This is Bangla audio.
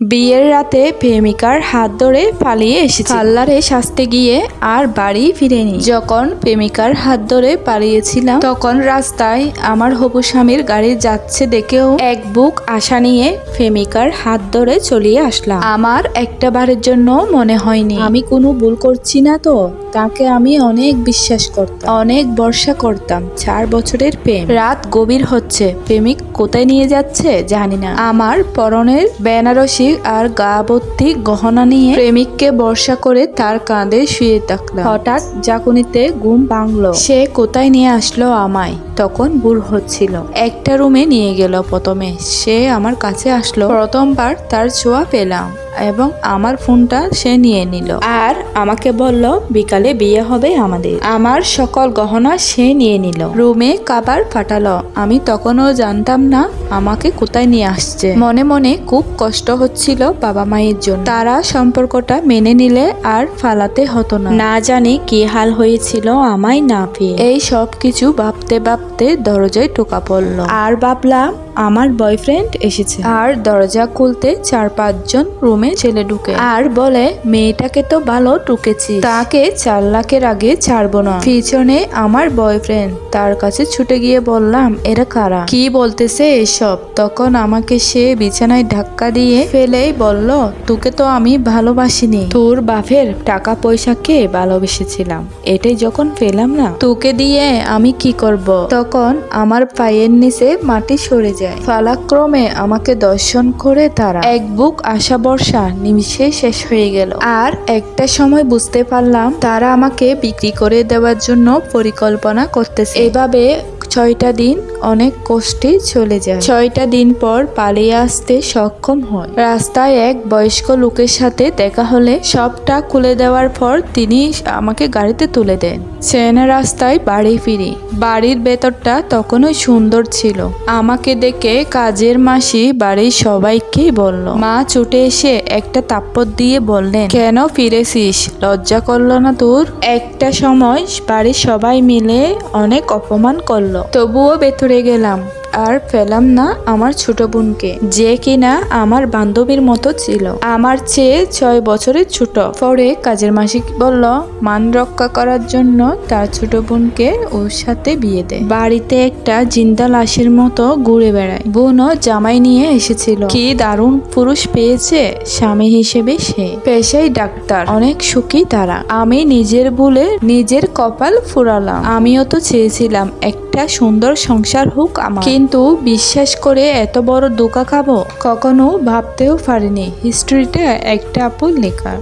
বিয়ের রাতে প্রেমিকার হাত ধরে পালিয়ে এসেছে। পার্লারে সাজতে গিয়ে আর বাড়ি ফিরেনি। যখন প্রেমিকার হাত ধরে পালিয়েছিলাম, তখন রাস্তায় আমার হবু স্বামীর গাড়ি যাচ্ছে দেখেও এক বুক আশা নিয়ে প্রেমিকার হাত ধরে চলিয়ে আসলাম। আমার একটা বারের জন্য মনে হয়নি। আমি কোনো ভুল করছি না তো? তাকে আমি অনেক বিশ্বাস করতাম, অনেক বর্ষা করতাম। চার বছরের প্রেম। রাত গভীর হচ্ছে। প্রেমিক কোথায় নিয়ে যাচ্ছে জানি না। আমার পরনের বেনারসি আর গা ভর্তি গহনা নিয়ে প্রেমিককে বর্ষা করে তার কাঁধে শুয়ে থাকলাম। হঠাৎ জাকুনিতে ঘুম ভাঙলো। সে কোথায় নিয়ে আসলো আমায়? তখন ভুল হচ্ছিল। একটা রুমে নিয়ে গেল প্রথমে। সে আমার কাছে আসলো। প্রথমবার তার ছোঁয়া পেলাম এবং আমার ফোনটা সে নিয়ে নিল। আর আমাকে বলল, বিকালে বিয়ে হবে আমাদের। আমার সকল গহনা সে নিয়ে নিল। রুমে কাবার ফাটালো। আমি তখনও জানতাম না আমাকে কোথায় নিয়ে আসছে। মনে মনে খুব কষ্ট হচ্ছিল বাবা মায়ের জন্য। তারা সম্পর্কটা মেনে নিলে আর ফালাতে হতো না। না জানি কি হাল হয়েছিল আমায় না পেয়ে। এই সব কিছু ভাবতে ভাবতে দরজায় টোকা পড়ল। আর ভাবলাম আমার বয়ফ্রেন্ড এসেছে। আর দরজা খুলতে চার পাঁচজন রুমে ছেলে ঢুকে। আর বলে মেয়েটাকে তো ভালো টুকেছি তাকে চার লাখের আগে ছাড়বো না। পিছনে আমার বয়ফ্রেন্ড তার কাছে ছুটে গিয়ে বললাম এরা কারা? কি বলতেছে এসব? তখন আমাকে সে বিছানায় ধাক্কা দিয়ে ফেলেই বলল তোকে তো আমি ভালোবাসিনি। তোর বাপের টাকা পয়সাকে ভালোবেসেছিলাম? এটাই যখন পেলাম না। তোকে দিয়ে আমি কি করব? তখন আমার পায়ের নিচে মাটি সরে যায়। ফালাক্রমে আমাকে দর্শন করে তারা এক বুক আশা বর্ষা নিমিষে শেষ হয়ে গেল। আর একটা সময় বুঝতে পারলাম তারা আমাকে বিক্রি করে দেওয়ার জন্য পরিকল্পনা করতেছে। এভাবে ছয়টা দিন অনেক কষ্টে চলে যায়। ছয়টা দিন পর পালিয়ে আসতে সক্ষম হয় রাস্তায় এক বয়স্ক লোকের সাথে দেখা হলে সবটা খুলে দেওয়ার পর তিনি আমাকে গাড়িতে তুলে দেন। সেনা রাস্তায় বাড়ি ফিরি। বাড়ির ভেতরটা তখনও সুন্দর ছিল। আমাকে দেখে কাজের মাসি বাড়ির সবাইকে বলল, মা ছুটে এসে একটা তাপ্পর দিয়ে বললেন, কেন ফিরেছিস? লজ্জা করল না তোর? একটা সময় বাড়ির সবাই মিলে অনেক অপমান করল। তবুও ভেতরে গেলাম। আর পেলাম না আমার ছোট বোনকে, যে কিনা আমার বান্ধবীর মতো ছিল। আমার চেয়ে ছয় বছরের ছোট। পরে কাজের মাসিক বলল, মান রক্ষা করার জন্য তার ছোট বোনকে ওর সাথে বিয়ে দেয় বাড়িতে একটা জিন্দা লাশের মতো ঘুরে বেড়ায়। বোনও জামাই নিয়ে এসেছিল। কি দারুণ পুরুষ পেয়েছে স্বামী হিসেবে সে। পেশাই ডাক্তার, অনেক সুখী তারা। আমি নিজের ভুলে নিজের কপাল ফুরালাম। আমিও তো চেয়েছিলাম একটা সুন্দর সংসার হোক আমার। কিন্তু বিশ্বাস করে এত বড় দোকা খাব কখনো ভাবতেও পারিনি। হিস্ট্রিটা একটা আপু লেখা।